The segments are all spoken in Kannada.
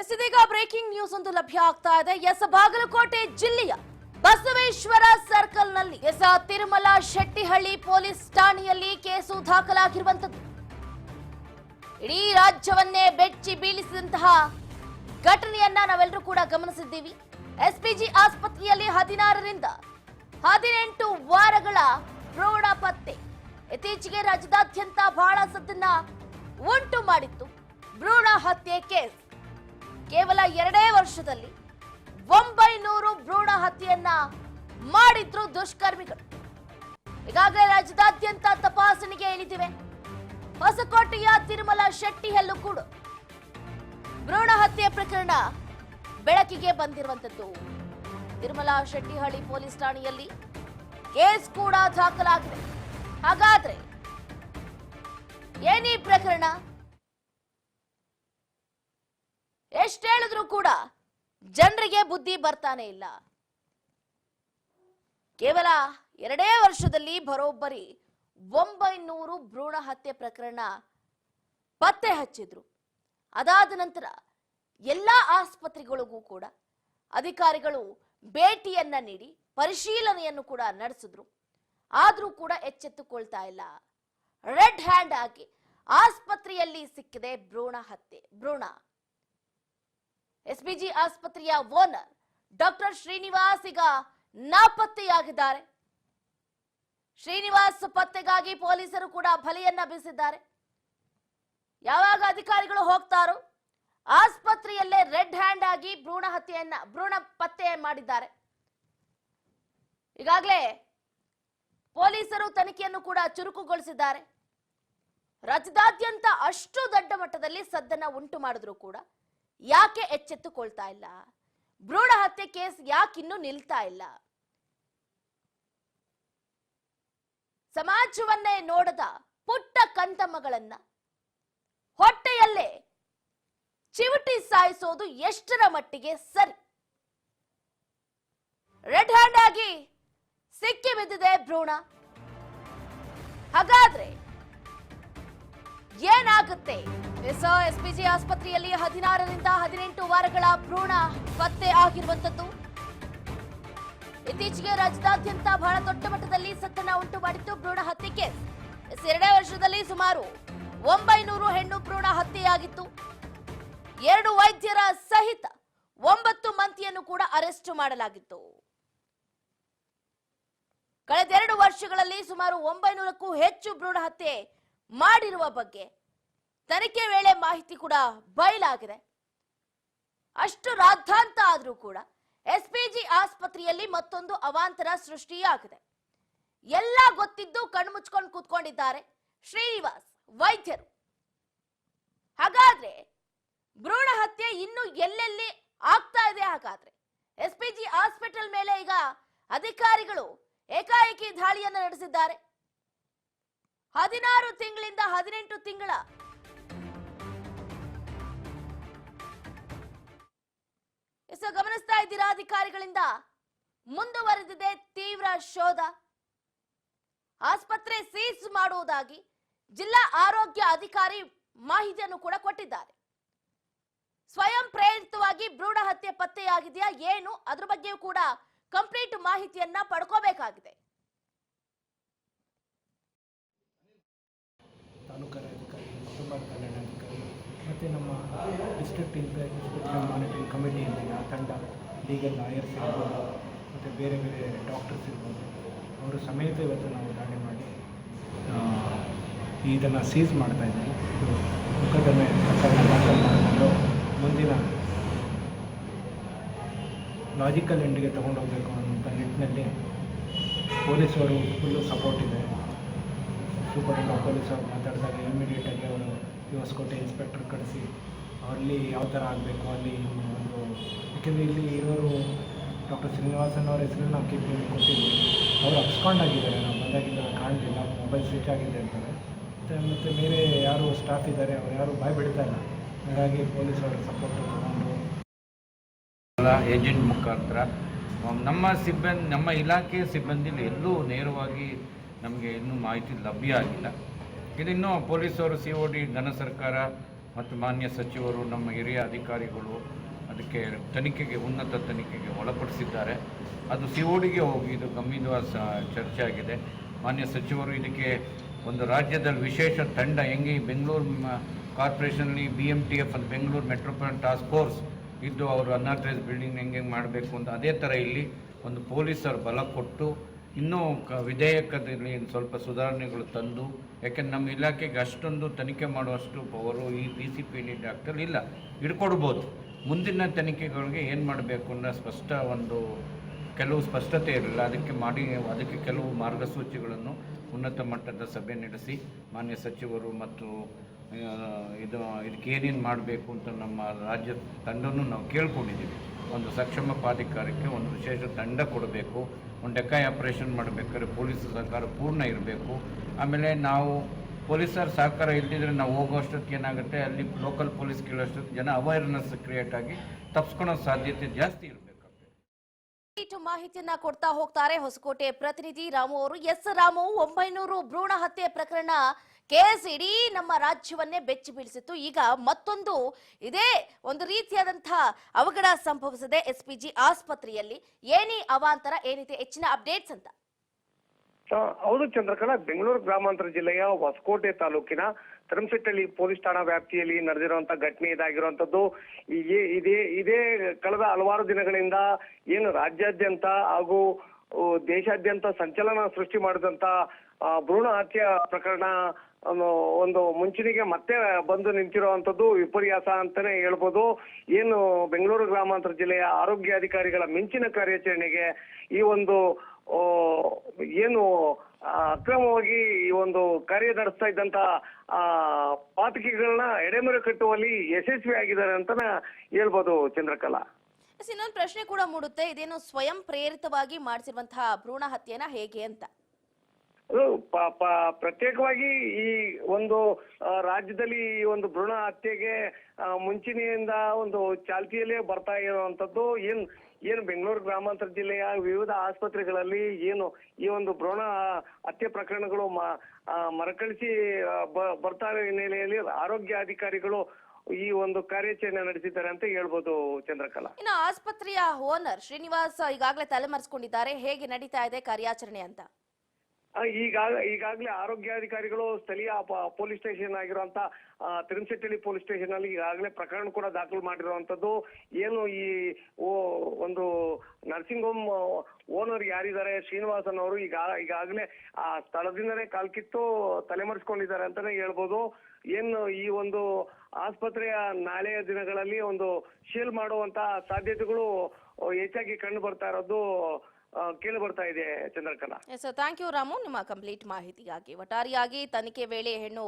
ಎಸ್ ಇದೀಗ ಬ್ರೇಕಿಂಗ್ ನ್ಯೂಸ್ ಒಂದು ಲಭ್ಯ ಆಗ್ತಾ ಇದೆ. ಎಸ್ ಬಾಗಲಕೋಟೆ ಜಿಲ್ಲೆಯ ಬಸವೇಶ್ವರ ಸರ್ಕಲ್ನಲ್ಲಿ ಎಸ್ ತಿರುಮಲ ಶೆಟ್ಟಿಹಳ್ಳಿ ಪೊಲೀಸ್ ಠಾಣೆಯಲ್ಲಿ ಕೇಸು ದಾಖಲಾಗಿರುವಂತದ್ದು ಇಡೀ ರಾಜ್ಯವನ್ನೇ ಬೆಚ್ಚಿ ಬೀಳಿಸಿದಂತಹ ಘಟನೆಯನ್ನ ನಾವೆಲ್ಲರೂ ಕೂಡ ಗಮನಿಸಿದ್ದೀವಿ. ಎಸ್ಪಿಜಿ ಆಸ್ಪತ್ರೆಯಲ್ಲಿ ಹದಿನಾರರಿಂದ ಹದಿನೆಂಟು ವಾರಗಳ ಭ್ರೂಣ ಪತ್ತೆ. ಇತ್ತೀಚೆಗೆ ರಾಜ್ಯದಾದ್ಯಂತ ಬಹಳ ಸದ್ದನ್ನ ಉಂಟು ಮಾಡಿತ್ತು. ಭ್ರೂಣ ಹತ್ಯೆ ಕೇಸ್. ಕೇವಲ ಎರಡೇ ವರ್ಷದಲ್ಲಿ ಒಂಬೈನೂರು ಭ್ರೂಣ ಹತ್ಯೆಯನ್ನ ಮಾಡಿದ್ರು ದುಷ್ಕರ್ಮಿಗಳು. ಈಗಾಗಲೇ ರಾಜ್ಯದಾದ್ಯಂತ ತಪಾಸಣೆಗೆ ಇಳಿದಿವೆ. ಹೊಸಕೋಟೆಯ ತಿರುಮಲ ಶೆಟ್ಟಿಹಲ್ಲು ಕೂಡ. ಭ್ರೂಣ ಹತ್ಯೆ ಪ್ರಕರಣ ಬೆಳಕಿಗೆ ಬಂದಿರುವಂತದ್ದು ತಿರುಮಲ ಶೆಟ್ಟಿಹಳ್ಳಿ ಪೊಲೀಸ್ ಠಾಣೆಯಲ್ಲಿ ಕೇಸ್ ಕೂಡ ದಾಖಲಾಗಿದೆ. ಹಾಗಾದ್ರೆ ಏನೀ ಪ್ರಕರಣ? ಎಷ್ಟ್ ಹೇಳಿದ್ರು ಕೂಡ ಜನರಿಗೆ ಬುದ್ಧಿ ಬರ್ತಾನೆ ಇಲ್ಲ. ಕೇವಲ ಎರಡೇ ವರ್ಷದಲ್ಲಿ ಬರೋಬ್ಬರಿ ಒಂಬೈನೂರು ಭ್ರೂಣ ಹತ್ಯೆ ಪ್ರಕರಣ ಪತ್ತೆ ಹಚ್ಚಿದ್ರು. ಅದಾದ ನಂತರ ಎಲ್ಲ ಆಸ್ಪತ್ರೆಗಳಿಗೂ ಕೂಡ ಅಧಿಕಾರಿಗಳು ಭೇಟಿಯನ್ನ ನೀಡಿ ಪರಿಶೀಲನೆಯನ್ನು ಕೂಡ ನಡೆಸಿದ್ರು. ಆದರೂ ಕೂಡ ಎಚ್ಚೆತ್ತುಕೊಳ್ತಾ ಇಲ್ಲ. ರೆಡ್ ಹ್ಯಾಂಡ್ ಆಗಿ ಆಸ್ಪತ್ರೆಯಲ್ಲಿ ಸಿಕ್ಕಿದೆ ಭ್ರೂಣ ಹತ್ಯೆ, ಭ್ರೂಣ. ಎಸ್ಬಿಜಿ ಆಸ್ಪತ್ರೆಯ ಓನರ್ ಡಾಕ್ಟರ್ ಶ್ರೀನಿವಾಸ್ ಈಗ ನಾಪತ್ತೆಯಾಗಿದ್ದಾರೆ. ಶ್ರೀನಿವಾಸ್ ಪತ್ತೆಗಾಗಿ ಪೊಲೀಸರು ಕೂಡ ಬಲಿಯನ್ನ ಬೀಸಿದ್ದಾರೆ. ಯಾವಾಗ ಅಧಿಕಾರಿಗಳು ಹೋಗ್ತಾರೋ ಆಸ್ಪತ್ರೆಯಲ್ಲೇ ರೆಡ್ ಹ್ಯಾಂಡ್ ಆಗಿ ಭ್ರೂಣ ಹತ್ಯೆಯನ್ನ, ಭ್ರೂಣ ಪತ್ತೆ ಮಾಡಿದ್ದಾರೆ. ಈಗಾಗಲೇ ಪೊಲೀಸರು ತನಿಖೆಯನ್ನು ಕೂಡ ಚುರುಕುಗೊಳಿಸಿದ್ದಾರೆ. ರಾಜ್ಯದಾದ್ಯಂತ ಅಷ್ಟು ದೊಡ್ಡ ಮಟ್ಟದಲ್ಲಿ ಸದ್ದನ್ನ ಉಂಟು ಮಾಡಿದ್ರು ಕೂಡ. ಯಾಕೆ ಎಚ್ಚೆತ್ತುಕೊಳ್ತಾ ಇಲ್ಲ? ಭ್ರೂಣ ಹತ್ಯೆ ಕೇಸ್ ಯಾಕಿನ್ನೂ ನಿಲ್ತಾ ಇಲ್ಲ? ಸಮಾಜವನ್ನೇ ನೋಡದ ಪುಟ್ಟ ಕಂತಮ್ಮಗಳನ್ನ ಹೊಟ್ಟೆಯಲ್ಲೇ ಚಿವುಟಿ ಸಾಯಿಸೋದು ಎಷ್ಟರ ಮಟ್ಟಿಗೆ ಸರಿ. ರೆಡ್ ಹ್ಯಾಂಡ್ ಆಗಿ ಸಿಕ್ಕಿ ಬಿದ್ದಿದೆ ಭ್ರೂಣ. ಹಾಗಾದ್ರೆ ಏನಾಗುತ್ತೆ? ಎಸ್ ಎಸ್ಪಿಜಿ ಆಸ್ಪತ್ರೆಯಲ್ಲಿ ಹದಿನಾರರಿಂದ ಹದಿನೆಂಟು ವಾರಗಳ ಭ್ರೂಣ ಪತ್ತೆ ಆಗಿರುವಂತದ್ದು ಇತ್ತೀಚೆಗೆ ರಾಜ್ಯದಾದ್ಯಂತ ಬಹಳ ದೊಡ್ಡ ಮಟ್ಟದಲ್ಲಿ ಸದ್ದನ ಉಂಟು ಮಾಡಿತ್ತು ಭ್ರೂಣ ಹತ್ಯೆ ಕೇಸ್. ಎರಡೇ ವರ್ಷದಲ್ಲಿ ಸುಮಾರು ಒಂಬೈನೂರು ಹೆಣ್ಣು ಭ್ರೂಣ ಹತ್ಯೆಯಾಗಿತ್ತು. ಎರಡು ವೈದ್ಯರ ಸಹಿತ ಒಂಬತ್ತು ಮಂತಿಯನ್ನು ಕೂಡ ಅರೆಸ್ಟ್ ಮಾಡಲಾಗಿತ್ತು. ಕಳೆದೆರಡು ವರ್ಷಗಳಲ್ಲಿ ಸುಮಾರು ಒಂಬೈನೂರಕ್ಕೂ ಹೆಚ್ಚು ಭ್ರೂಣ ಹತ್ಯೆ ಮಾಡಿರುವ ಬಗ್ಗೆ ತನಿಖೆ ವೇಳೆ ಮಾಹಿತಿ ಕೂಡ ಬಯಲಾಗಿದೆ. ಅಷ್ಟು ರಾದ್ಧಾಂತ ಆದ್ರೂ ಕೂಡ ಎಸ್ಪಿಜಿ ಆಸ್ಪತ್ರೆಯಲ್ಲಿ ಮತ್ತೊಂದು ಅವಾಂತರ ಸೃಷ್ಟಿಯಾಗಿದೆ. ಎಲ್ಲ ಗೊತ್ತಿದ್ದು ಕಣ್ಮುಚ್ಕೊಂಡು ಕೂತ್ಕೊಂಡಿದ್ದಾರೆ ಶ್ರೀನಿವಾಸ್ ವೈದ್ಯರು. ಹಾಗಾದ್ರೆ ಭ್ರೂಣ ಹತ್ಯೆ ಇನ್ನು ಎಲ್ಲೆಲ್ಲಿ ಆಗ್ತಾ ಇದೆ ಹಾಗಾದ್ರೆ? ಎಸ್ಪಿಜಿ ಹಾಸ್ಪಿಟಲ್ ಮೇಲೆ ಈಗ ಅಧಿಕಾರಿಗಳು ಏಕಾಏಕಿ ದಾಳಿಯನ್ನು ನಡೆಸಿದ್ದಾರೆ. ಹದಿನಾರು ತಿಂಗಳಿಂದ ಹದಿನೆಂಟು ತಿಂಗಳ ಎಸ್ ಗಮನಿಸ್ತಾ ಇದ್ದೀರಾ ಅಧಿಕಾರಿಗಳಿಂದ? ಮುಂದುವರೆದಿದೆ ತೀವ್ರ ಶೋಧ. ಆಸ್ಪತ್ರೆ ಸೀಸ್ ಮಾಡುವುದಾಗಿ ಜಿಲ್ಲಾ ಆರೋಗ್ಯ ಅಧಿಕಾರಿ ಮಾಹಿತಿಯನ್ನು ಕೂಡ ಕೊಟ್ಟಿದ್ದಾರೆ. ಸ್ವಯಂ ಪ್ರೇರಿತವಾಗಿ ಭ್ರೂಣ ಹತ್ಯೆ ಪತ್ತೆಯಾಗಿದೆಯಾ ಏನು? ಅದ್ರ ಬಗ್ಗೆಯೂ ಕೂಡ ಕಂಪ್ಲೀಟ್ ಮಾಹಿತಿಯನ್ನ ಪಡ್ಕೋಬೇಕಾಗಿದೆ. ಕಲ್ಯಾಣಾಧಿಕಾರಿ ಮತ್ತು ನಮ್ಮ ಡಿಸ್ಟ್ರಿಕ್ಟ್ ಇನ್ಸ್ಪೆಕ್ಟರ್ ಮಾನಿಟರಿಂಗ್ ಕಮಿಟಿಯಿಂದ ತಂಡ ಲೀಗಲ್ ಲಾಯರ್ಸ್ ಇರ್ಬೋದು, ಮತ್ತು ಬೇರೆ ಬೇರೆ ಡಾಕ್ಟರ್ಸ್ ಇರ್ಬೋದು, ಅವರು ಸಮೇತ ಇವತ್ತು ನಾವು ದಾಳಿ ಮಾಡಿ ಇದನ್ನು ಸೀಸ್ ಮಾಡ್ತಾ ಇದ್ದೀವಿ. ಮುಖದಮೆ ಮಾಡಿಕೊಂಡು ಮುಂದಿನ ಲಾಜಿಕಲ್ ಎಂಡ್ಗೆ ತೊಗೊಂಡೋಗ್ಬೇಕು ಅನ್ನೋಂಥ ನಿಟ್ಟಿನಲ್ಲಿ ಪೊಲೀಸರು ಫುಲ್ಲು ಸಪೋರ್ಟ್ ಇದೆ. ಸೂಪರ್ ಪೊಲೀಸರು ಮಾತಾಡಿದಾಗ ಇಮಿಡಿಯೇಟಾಗಿ ಅವರು ಹೊಸಕೋಟೆ ಇನ್ಸ್ಪೆಕ್ಟರ್ ಕಳಿಸಿ ಅಲ್ಲಿ ಯಾವ ಥರ ಆಗಬೇಕು, ಅಲ್ಲಿ ಒಂದು ಯಾಕೆಂದರೆ ಇಲ್ಲಿ ಇರೋರು ಡಾಕ್ಟರ್ ಶ್ರೀನಿವಾಸನ್ ಅವ್ರ ಹೆಸರು ನಾವು ಕೇಳಿ ಕೊಟ್ಟಿದ್ವಿ. ಅವರು ಅಪ್ಸ್ಕೊಂಡಾಗಿದ್ದಾರೆ ನಾವು ಬಂದಾಗಿಂದ ಕಾಣಲಿಲ್ಲ ಮೊಬೈಲ್ ಸ್ವಿಚ್ ಆಗಿದೆ ಅಂತಾರೆ. ಮತ್ತು ಮತ್ತು ಬೇರೆ ಯಾರು ಸ್ಟಾಫ್ ಇದ್ದಾರೆ, ಅವ್ರು ಯಾರು ಬಾಯ್ ಬಿಡ್ತಾ ಇಲ್ಲ. ಹಾಗಾಗಿ ಪೊಲೀಸ್ ಅವರ ಸಪೋರ್ಟ್ ತಗೊಂಡು ಏಜೆಂಟ್ ಮುಖಾಂತರ ನಮ್ಮ ಸಿಬ್ಬಂದಿ ನಮ್ಮ ಇಲಾಖೆಯ ಸಿಬ್ಬಂದಿಯಲ್ಲಿ ಎಲ್ಲೂ ನೇರವಾಗಿ ನಮಗೆ ಇನ್ನೂ ಮಾಹಿತಿ ಲಭ್ಯ ಆಗಿಲ್ಲ. ಇದಿನ್ನೂ ಪೊಲೀಸರು, ಸಿ ಒ ಡಿ ಘನ ಸರ್ಕಾರ ಮತ್ತು ಮಾನ್ಯ ಸಚಿವರು, ನಮ್ಮ ಹಿರಿಯ ಅಧಿಕಾರಿಗಳು ಅದಕ್ಕೆ ತನಿಖೆಗೆ, ಉನ್ನತ ತನಿಖೆಗೆ ಒಳಪಡಿಸಿದ್ದಾರೆ. ಅದು ಸಿ ಡಿಗೆ ಹೋಗಿ ಇದು ಗಂಭೀರವಾದ ಸ- ಚರ್ಚೆ ಆಗಿದೆ. ಮಾನ್ಯ ಸಚಿವರು ಇದಕ್ಕೆ ಒಂದು ರಾಜ್ಯದಲ್ಲಿ ವಿಶೇಷ ತಂಡ ಹೆಂಗೆ ಬೆಂಗಳೂರು ಕಾರ್ಪೊರೇಷನಲ್ಲಿ ಕಾರ್ಪೊರೇಷನ್ಲಿ ಬಿ ಎಂ ಟಿ ಎಫ್ ಅಂತ ಬೆಂಗಳೂರು ಮೆಟ್ರೋಪಾಲಿಟನ್ ಟಾಸ್ಕ್ ಫೋರ್ಸ್ ಇದ್ದು ಅವರು ಅನಾಥ್ರೈಸ್ ಬಿಲ್ಡಿಂಗ್ ಹೆಂಗೆ ಮಾಡಬೇಕು ಅಂತ ಅದೇ ಥರ ಇಲ್ಲಿ ಒಂದು ಪೊಲೀಸರು ಬಲ ಕೊಟ್ಟು ಇನ್ನೂ ಕ ವಿಧೇಯಕದಲ್ಲಿ ಸ್ವಲ್ಪ ಸುಧಾರಣೆಗಳು ತಂದು, ಯಾಕೆಂದ್ರೆ ನಮ್ಮ ಇಲಾಖೆಗೆ ಅಷ್ಟೊಂದು ತನಿಖೆ ಮಾಡುವಷ್ಟು ಪವರು ಈ B C P D doctor ಇಲ್ಲ. ಹಿಡ್ಕೊಡ್ಬೋದು. ಮುಂದಿನ ತನಿಖೆಗಳಿಗೆ ಏನು ಮಾಡಬೇಕು ಅನ್ನೋ ಸ್ಪಷ್ಟ ಒಂದು ಕೆಲವು ಸ್ಪಷ್ಟತೆ ಇರಲಿಲ್ಲ. ಅದಕ್ಕೆ ಮಾಡಿ, ಅದಕ್ಕೆ ಕೆಲವು ಮಾರ್ಗಸೂಚಿಗಳನ್ನು ಉನ್ನತ ಮಟ್ಟದ ಸಭೆ ನಡೆಸಿ, ಮಾನ್ಯ ಸಚಿವರು ಮತ್ತು ಇದು, ಇದಕ್ಕೆ ಏನೇನು ಮಾಡಬೇಕು ಅಂತ ನಮ್ಮ ರಾಜ್ಯ ತಂಡವನ್ನು ನಾವು ಕೇಳ್ಕೊಂಡಿದ್ದೀವಿ. ಒಂದು ಸಕ್ಷಮ ಪ್ರಾಧಿಕಾರಕ್ಕೆ ಒಂದು ವಿಶೇಷ ತಂಡ ಕೊಡಬೇಕು, ಒಂದು ಡೆಕಾಯ್ ಆಪರೇಷನ್ ಮಾಡಬೇಕಾದ್ರೆ ಪೊಲೀಸ್ ಸಹಕಾರ ಪೂರ್ಣ ಇರಬೇಕು. ಆಮೇಲೆ ನಾವು ಪೊಲೀಸರ ಸಹಕಾರ ಇಲ್ದಿದ್ರೆ ನಾವು ಹೋಗೋಷ್ಟೊತ್ತಿಗೆ ಏನಾಗುತ್ತೆ, ಅಲ್ಲಿ ಲೋಕಲ್ ಪೊಲೀಸ್ ಕೇಳೋಷ್ಟೊತ್ತು ಜನ ಅವೇರ್ನೆಸ್ ಕ್ರಿಯೇಟ್ ಆಗಿ ತಪ್ಪಿಸ್ಕೊಳೋ ಸಾಧ್ಯತೆ ಜಾಸ್ತಿ ಇಟ್ಟು ಮಾಹಿತಿಯನ್ನ ಕೊಡ್ತಾ ಹೋಗ್ತಾರೆ ಹೊಸಕೋಟೆ ಪ್ರತಿನಿಧಿ ರಾಮು ಅವರು. ಎಸ್ ರಾಮು, ಒಂಬೈನೂರು ಭ್ರೂಣ ಹತ್ಯೆ ಪ್ರಕರಣ ಕೇಸ್ ಇಡೀ ನಮ್ಮ ರಾಜ್ಯವನ್ನೇ ಬೆಚ್ಚಿ ಬೀಳಿಸಿತ್ತು. ಈಗ ಮತ್ತೊಂದು ಇದೇ ಒಂದು ರೀತಿಯಾದಂತಹ ಅವಘಡ ಸಂಭವಿಸಿದೆ ಎಸ್ ಪಿ ಜಿ ಆಸ್ಪತ್ರೆಯಲ್ಲಿ. ಏನಿ ಅವಾಂತರ ಏನಿದೆ ಹೆಚ್ಚಿನ ಅಪ್ಡೇಟ್ಸ್ ಅಂತ. ಹೌದು ಚಂದ್ರಕಲಾ, ಬೆಂಗಳೂರು ಗ್ರಾಮಾಂತರ ಜಿಲ್ಲೆಯ ಹೊಸಕೋಟೆ ತಾಲೂಕಿನ ತರಂಸೆಟ್ಟಳ್ಳಿ ಪೊಲೀಸ್ ಠಾಣಾ ವ್ಯಾಪ್ತಿಯಲ್ಲಿ ನಡೆದಿರುವಂತ ಘಟನೆ ಇದಾಗಿರುವಂತದ್ದು. ಇದೇ ಇದೇ ಕಳೆದ ಹಲವಾರು ದಿನಗಳಿಂದ ಏನು ರಾಜ್ಯಾದ್ಯಂತ ಹಾಗೂ ದೇಶಾದ್ಯಂತ ಸಂಚಲನ ಸೃಷ್ಟಿ ಮಾಡಿದಂತ ಭ್ರೂಣ ಹತ್ಯೆ ಪ್ರಕರಣ ಒಂದು ಮುಂಚೂಣಿಗೆ ಮತ್ತೆ ಬಂದು ನಿಂತಿರುವಂತದ್ದು ವಿಪರ್ಯಾಸ ಅಂತಾನೆ ಹೇಳ್ಬೋದು. ಏನು ಬೆಂಗಳೂರು ಗ್ರಾಮಾಂತರ ಜಿಲ್ಲೆಯ ಆರೋಗ್ಯಾಧಿಕಾರಿಗಳ ಮಿಂಚಿನ ಕಾರ್ಯಾಚರಣೆಗೆ ಈ ಒಂದು ಏನು ಅಕ್ರಮವಾಗಿ ಈ ಒಂದು ಕಾರ್ಯ ನಡೆಸ್ತಾ ಇದ್ದಂತ ಆ ಪಾತಕಿಗಳನ್ನ ಎಡೆಮರೆ ಕಟ್ಟುವಲ್ಲಿ ಯಶಸ್ವಿ ಆಗಿದ್ದಾರೆ ಅಂತ ಹೇಳ್ಬೋದು ಚಂದ್ರಕಲಾ. ಇನ್ನೊಂದು ಪ್ರಶ್ನೆ ಕೂಡ ಮೂಡುತ್ತೆ. ಇದೇನು ಸ್ವಯಂ ಪ್ರೇರಿತವಾಗಿ ಮಾಡಿಸಿರುವಂತಹ ಭ್ರೂಣ ಹತ್ಯೆನ ಹೇಗೆ ಅಂತ? ಅದು ಪ್ರತ್ಯೇಕವಾಗಿ ಈ ಒಂದು ರಾಜ್ಯದಲ್ಲಿ ಈ ಒಂದು ಭ್ರೂಣ ಹತ್ಯೆಗೆ ಮುಂಚಿನಿಂದ ಒಂದು ಚಾಲ್ತಿಯಲ್ಲೇ ಬರ್ತಾ ಇರುವಂತದ್ದು ಏನ್ ಏನು ಬೆಂಗಳೂರು ಗ್ರಾಮಾಂತರ ಜಿಲ್ಲೆಯ ವಿವಿಧ ಆಸ್ಪತ್ರೆಗಳಲ್ಲಿ ಏನು ಈ ಒಂದು ಭ್ರೂಣ ಹತ್ಯೆ ಪ್ರಕರಣಗಳು ಮರಕಳಿಸಿ ಬರ್ತಾ ಇರೋ ಹಿನ್ನೆಲೆಯಲ್ಲಿ ಆರೋಗ್ಯ ಅಧಿಕಾರಿಗಳು ಈ ಒಂದು ಕಾರ್ಯಾಚರಣೆ ನಡೆಸಿದ್ದಾರೆ ಅಂತ ಹೇಳ್ಬೋದು ಚಂದ್ರಕಲಾ. ಇನ್ನು ಆಸ್ಪತ್ರೆಯ ಓನರ್ ಶ್ರೀನಿವಾಸ್ ಈಗಾಗಲೇ ತಲೆಮರೆಸಿಕೊಂಡಿದ್ದಾರೆ. ಹೇಗೆ ನಡೀತಾ ಇದೆ ಕಾರ್ಯಾಚರಣೆ ಅಂತ? ಈಗ ಈಗಾಗಲೇ ಆರೋಗ್ಯಾಧಿಕಾರಿಗಳು ಸ್ಥಳೀಯ ಪೊಲೀಸ್ ಸ್ಟೇಷನ್ ಆಗಿರುವಂತ ಆ, ತಿರುಮಶೆಟ್ಟಳ್ಳಿ ಪೊಲೀಸ್ ಸ್ಟೇಷನ್ ಅಲ್ಲಿ ಈಗಾಗಲೇ ಪ್ರಕರಣ ಕೂಡ ದಾಖಲು ಮಾಡಿರುವಂತದ್ದು. ಏನು ಈ ಒಂದು ನರ್ಸಿಂಗ್ ಹೋಮ್ ಓನರ್ ಯಾರಿದ್ದಾರೆ? ಶ್ರೀನಿವಾಸನ್ ಅವರು ಈಗ ಈಗಾಗಲೇ ಆ ಸ್ಥಳದಿಂದನೇ ಕಾಲ್ಕಿತ್ತು ತಲೆಮರೆಸ್ಕೊಂಡಿದ್ದಾರೆ ಅಂತಾನೆ ಹೇಳ್ಬೋದು. ಏನು ಈ ಒಂದು ಆಸ್ಪತ್ರೆಯ ನಾಳೆಯ ದಿನಗಳಲ್ಲಿ ಒಂದು ಶೀಲ್ ಮಾಡುವಂತ ಸಾಧ್ಯತೆಗಳು ಹೆಚ್ಚಾಗಿ ಕಂಡು ಬರ್ತಾ ಇರೋದು ಕೇಳಿ ಬರ್ತಾ ಇದೆ ಚಂದ್ರಕಲಾ. ಥ್ಯಾಂಕ್ ಯು ರಾಮು ನಿಮ್ಮ ಕಂಪ್ಲೀಟ್ ಮಾಹಿತಿಗಾಗಿ ಒಟ್ಟಾರೆಯಾಗಿ ತನಿಖೆ ವೇಳೆ ಹೆಣ್ಣು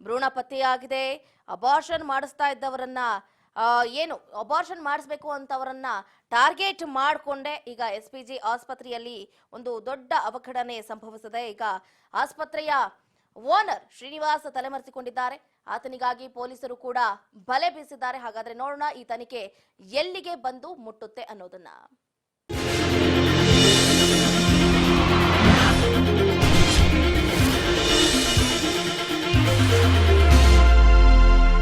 ಭ್ರೂಣ ಪತ್ತೆಯಾಗಿದೆ ಅಬಾರ್ಷನ್ ಮಾಡಿಸ್ತಾ ಇದ್ದವರನ್ನ ಏನು ಅಬಾರ್ಷನ್ ಮಾಡಿಸ್ಬೇಕು ಅಂತವರನ್ನ ಟಾರ್ಗೆಟ್ ಮಾಡಿಕೊಂಡೆ. ಈಗ ಎಸ್ ಪಿ ಜಿ ಆಸ್ಪತ್ರೆಯಲ್ಲಿ ಒಂದು ದೊಡ್ಡ ಅವಘಡನೆ ಸಂಭವಿಸಿದೆ. ಈಗ ಆಸ್ಪತ್ರೆಯ ಓನರ್ ಶ್ರೀನಿವಾಸ ತಲೆಮರೆಸಿಕೊಂಡಿದ್ದಾರೆ. ಆತನಿಗಾಗಿ ಪೊಲೀಸರು ಕೂಡ ಬಲೆ ಬೀಸಿದ್ದಾರೆ. ಹಾಗಾದ್ರೆ ನೋಡೋಣ ಈ ತನಿಖೆ ಎಲ್ಲಿಗೆ ಬಂದು ಮುಟ್ಟುತ್ತೆ ಅನ್ನೋದನ್ನ.